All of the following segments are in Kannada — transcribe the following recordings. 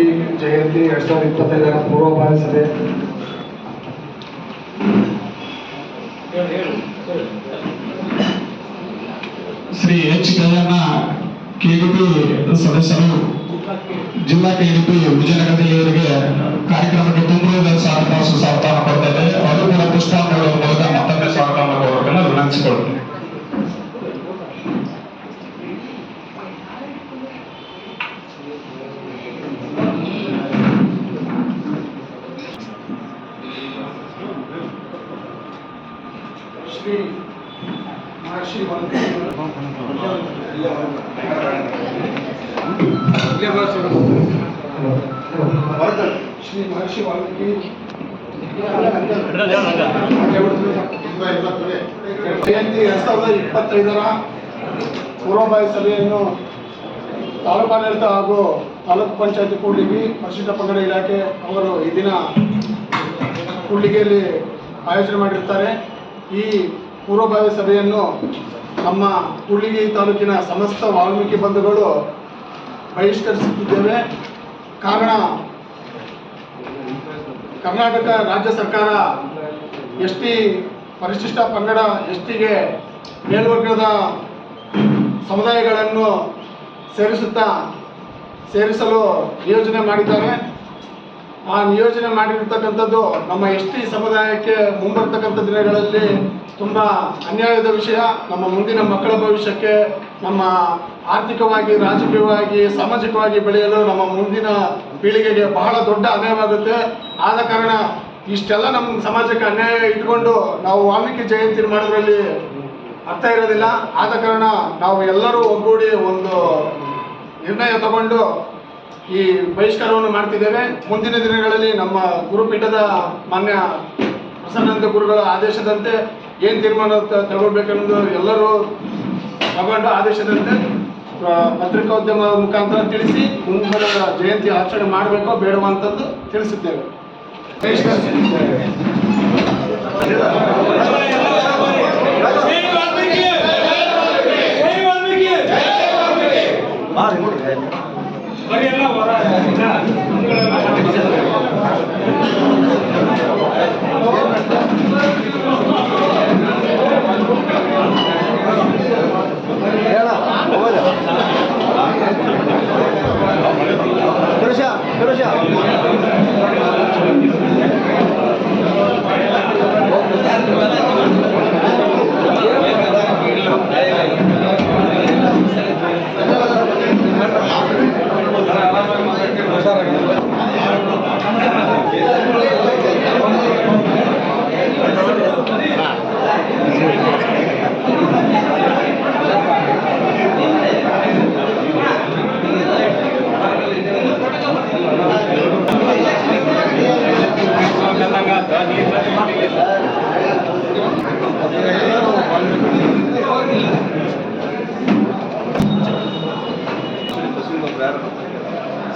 ವಾಲ್ಮೀಕಿ ಜಯಂತಿ ಎರಡ್ ಸಾವಿರದ ಇಪ್ಪತ್ತೈದರ ಪೂರ್ವಭಾವಿ ಸಭೆ ಶ್ರೀ ಎಚ್ ಕಲ್ಯಾಣ ಕೆಡಿಪಿ ಸದಸ್ಯರು ಜಿಲ್ಲಾ ಕೆಗುಪಿ ವಿಜಯನಗರದಲ್ಲಿಯವರಿಗೆ ಕಾರ್ಯಕ್ರಮಕ್ಕೆ ತುಂಬ ಸ್ವಾಗತ ಸುಸ್ವಾಗತವನ್ನು ಕೊಡ್ತಾ ಇದ್ದಾರೆ ಅವರು ಕೂಡ ಪುಷ್ಪಾಂಜಲಿಗಳ ಶ್ರೀ ಮಹರ್ಷಿ ಶ್ರೀ ಮಹರ್ಷಿ ವಾಲ್ಮೀಕಿ. ಜಯಂತಿ ಎರಡ್ ಸಾವಿರದ ಇಪ್ಪತ್ತೈದರ ಪೂರ್ವಭಾವಿ ಸಭೆಯನ್ನು ತಾಲೂಕಾಡಳಿತ ಹಾಗೂ ತಾಲೂಕು ಪಂಚಾಯತಿ ಕೂಡ್ಲಿಗಿ ಪರಿಶಿಷ್ಟ ಪಂಗಡ ಇಲಾಖೆ ಅವರು ಈ ದಿನ ಕೂಡ್ಲಿಗೆಯಲ್ಲಿ ಆಯೋಜನೆ ಮಾಡಿರ್ತಾರೆ. ಈ ಪೂರ್ವಭಾವಿ ಸಭೆಯನ್ನು ನಮ್ಮ ಕೂಡ್ಲಿಗಿ ತಾಲೂಕಿನ ಸಮಸ್ತ ವಾಲ್ಮೀಕಿ ಬಂಧುಗಳು ಬಹಿಷ್ಕರಿಸುತ್ತಿದ್ದೇವೆ. ಕಾರಣ, ಕರ್ನಾಟಕ ರಾಜ್ಯ ಸರ್ಕಾರ ಎಸ್ ಟಿ ಪರಿಶಿಷ್ಟ ಪಂಗಡ ಎಸ್ ಟಿಗೆ ಮೇಲ್ವರ್ಗದ ಸಮುದಾಯಗಳನ್ನು ಸೇರಿಸುತ್ತಾ, ಸೇರಿಸಲು ನಿಯೋಜನೆ ಮಾಡಿದ್ದಾರೆ. ಆ ನಿಯೋಜನೆ ಮಾಡಿರ್ತಕ್ಕಂಥದ್ದು ನಮ್ಮ ಎಸ್ ಟಿ ಸಮುದಾಯಕ್ಕೆ ಮುಂಬರ್ತಕ್ಕಂಥ ದಿನಗಳಲ್ಲಿ ತುಂಬ ಅನ್ಯಾಯದ ವಿಷಯ. ನಮ್ಮ ಮುಂದಿನ ಮಕ್ಕಳ ಭವಿಷ್ಯಕ್ಕೆ, ನಮ್ಮ ಆರ್ಥಿಕವಾಗಿ, ರಾಜಕೀಯವಾಗಿ, ಸಾಮಾಜಿಕವಾಗಿ ಬೆಳೆಯಲು ನಮ್ಮ ಮುಂದಿನ ಪೀಳಿಗೆಗೆ ಬಹಳ ದೊಡ್ಡ ಅನ್ಯಾಯವಾಗುತ್ತೆ. ಆದ ಕಾರಣ ಇಷ್ಟೆಲ್ಲ ನಮ್ಮ ಸಮಾಜಕ್ಕೆ ಅನ್ಯಾಯ ಇಟ್ಕೊಂಡು ನಾವು ವಾಲ್ಮೀಕಿ ಜಯಂತಿ ಮಾಡೋದ್ರಲ್ಲಿ ಅರ್ಥ ಇರೋದಿಲ್ಲ. ಆದ ಕಾರಣ ನಾವು ಎಲ್ಲರೂ ಒಗ್ಗೂಡಿ ಒಂದು ನಿರ್ಣಯ ತಗೊಂಡು ಈ ಬಹಿಷ್ಕಾರವನ್ನು ಮಾಡ್ತಿದ್ದೇವೆ. ಮುಂದಿನ ದಿನಗಳಲ್ಲಿ ನಮ್ಮ ಗುರುಪೀಠದ ಮಾನ್ಯ ಪ್ರಸನ್ನಂದ ಗುರುಗಳ ಆದೇಶದಂತೆ ಏನು ತೀರ್ಮಾನ ತಗೊಳ್ಬೇಕನ್ನೋದು ಎಲ್ಲರೂ ತಗೊಂಡು ಆದೇಶದಂತೆ ಪತ್ರಿಕೋದ್ಯಮ ಮುಖಾಂತರ ತಿಳಿಸಿ ಮುಂದಿನ ಜಯಂತಿ ಆಚರಣೆ ಮಾಡಬೇಕೋ ಬೇಡವೋ ಅಂತಂದು ತಿಳಿಸುತ್ತೇವೆ ಬಹಿಷ್ಕರಿಸುತ್ತಿದ್ದೇವೆ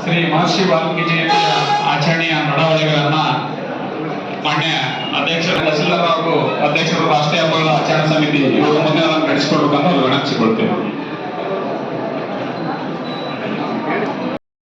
ಶ್ರೀ ಮಹರ್ಷಿ ವಾಲ್ಮೀಕಿ ಜಯಂತಿಯ ಆಚರಣೆಯ ನಡವಳಿಗಳನ್ನ ಮಾನ್ಯ ಅಧ್ಯಕ್ಷರ ತಹಸೀಲ್ದಾರ್ ಹಾಗೂ ಅಧ್ಯಕ್ಷರು ರಾಷ್ಟ್ರೀಯ ಹಬ್ಬಗಳ ಆಚರಣಾ ಸಮಿತಿ ಇವರು ಮುಂದೆ ನಡೆಸಿಕೊಡ್ಬೇಕಂತ ವಿನಂತಿಸಿಕೊಳ್ತೇವೆ